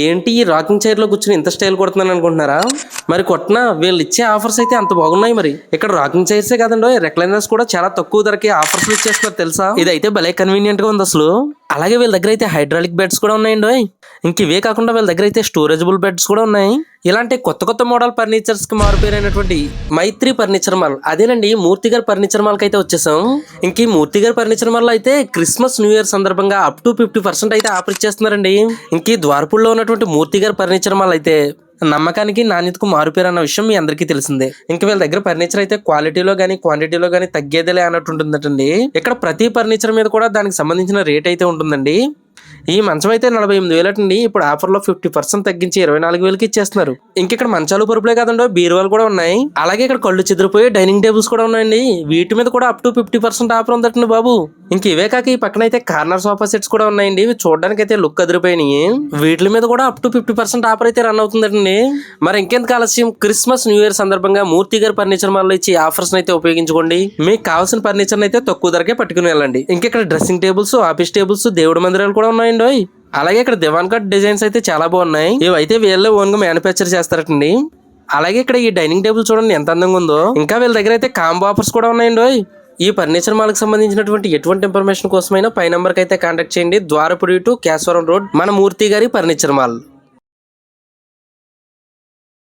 ఏంటి ఈ రాకింగ్ చైర్లో కూర్చుని ఇంత స్టైల్ కొడుతున్నాను అనుకుంటున్నారా మరి కొట్టిన వీళ్ళు ఇచ్చే ఆఫర్స్ అయితే అంత బాగున్నాయి మరి? ఇక్కడ రాకింగ్ చైర్సే కదండి రెక్లైనర్స్ కూడా చాలా తక్కువ ధరకి ఆఫర్స్ ఇచ్చేస్తున్నారు తెలుసా? ఇదైతే భలే కన్వీనియంట్గా ఉంది అసలు. అలాగే వీళ్ళ దగ్గర అయితే హైడ్రాలిక్ బెడ్స్ కూడా ఉన్నాయండి ఇంక ఇవే కాకుండా వీళ్ళ దగ్గర అయితే స్టోరేజబుల్ బెడ్స్ కూడా ఉన్నాయి. ఇలాంటి కొత్త కొత్త మోడల్ ఫర్నిచర్స్కి మారుపేరైనటువంటి మైత్రి ఫర్నిచర్ మాల్ అదేనండి మూర్తి గారి ఫర్నిచర్ మాల్కి అయితే వచ్చేసాం. ఇంక ఈ మూర్తి గారి ఫర్నిచర్ మాల్లో అయితే క్రిస్మస్ న్యూ ఇయర్ సందర్భంగా అప్ టు ఫిఫ్టీ పర్సెంట్ అయితే ఆఫర్ ఇచ్చేస్తున్నారండి. ఇంక ఈ ద్వారపూడిలో ఉన్నటువంటి మూర్తి గారి ఫర్నిచర్ మాల్ అయితే నమ్మకానికి నాణ్యతకు మారుపేరు అన్న విషయం మీ అందరికీ తెలిసిందే. ఇంకా వీళ్ళ దగ్గర ఫర్నిచర్ అయితే క్వాలిటీలో గానీ క్వాంటిటీలో గానీ తగ్గేదేలే అన్నట్టు ఉంటుందటండి. ఇక్కడ ప్రతి ఫర్నిచర్ మీద కూడా దానికి సంబంధించిన రేట్ అయితే ఉంటుందండి. ఈ మంచం అయితే నలభై ఎనిమిది వేలటండి. ఇప్పుడు ఆఫర్లో ఫిఫ్టీ పర్సెంట్ తగ్గించి ఇరవై నాలుగు వేలకి ఇచ్చేస్తున్నారు. ఇంకా ఇక్కడ మంచాలు పరుపులే కాదండి బీరువాలు కూడా ఉన్నాయి. అలాగే ఇక్కడ కళ్ళు చెదిరిపోయి డైనింగ్ టేబుల్స్ కూడా ఉన్నాయండి. వీటి మీద కూడా up to fifty percent offer ఉందటండి బాబు. ఇంక ఇవే కాక ఈ పక్కన అయితే కార్నర్ సోఫా సెట్స్ కూడా ఉన్నాయండి. ఇవి చూడడానికి అయితే లుక్ అదిరిపోయినాయి. వీటి మీద కూడా up to fifty percent offer అయితే రన్ అవుతుందండి. మరి ఇంకెంత ఆలస్యం? క్రిస్మస్ న్యూ ఇయర్ సందర్భంగా మూర్తి గారి ఫర్నిచర్ మాల్ ఇచ్చి ఆఫర్స్ అయితే ఉపయోగించుకోండి. మీకు కావాల్సిన ఫర్నిచర్ అయితే తక్కువ ధరకే పట్టుకుని వెళ్ళండి. ఇంకా ఇక్కడ డ్రెస్సింగ్ టేబుల్స్ ఆఫీస్ టేబుల్స్ దేవుడి మందిరాలు కూడా ఉన్నాయండి ఓయ్. అలాగే ఇక్కడ దివాన్ కట్ డిజైన్స్ అయితే చాలా బాగున్నాయి. ఇవైతే వీళ్ళే ఓన్గా మ్యానుఫ్యాక్చర్ చేస్తారటండి. అలాగే ఇక్కడ ఈ డైనింగ్ టేబుల్ చూడండి ఎంత అందంగా ఉందో. ఇంకా వీళ్ళ దగ్గర అయితే కాంబో ఆఫర్స్ కూడా ఉన్నాయండి ఈ ఫర్నిచర్ మాల్కి సంబంధించినటువంటి ఎటువంటి ఇన్ఫర్మేషన్ కోసమైనా పై నంబర్కి అయితే కాంటాక్ట్ చేయండి. ద్వారపుడి టు కేశవరం రోడ్ మన మూర్తి గారి ఫర్నిచర్ మాల్.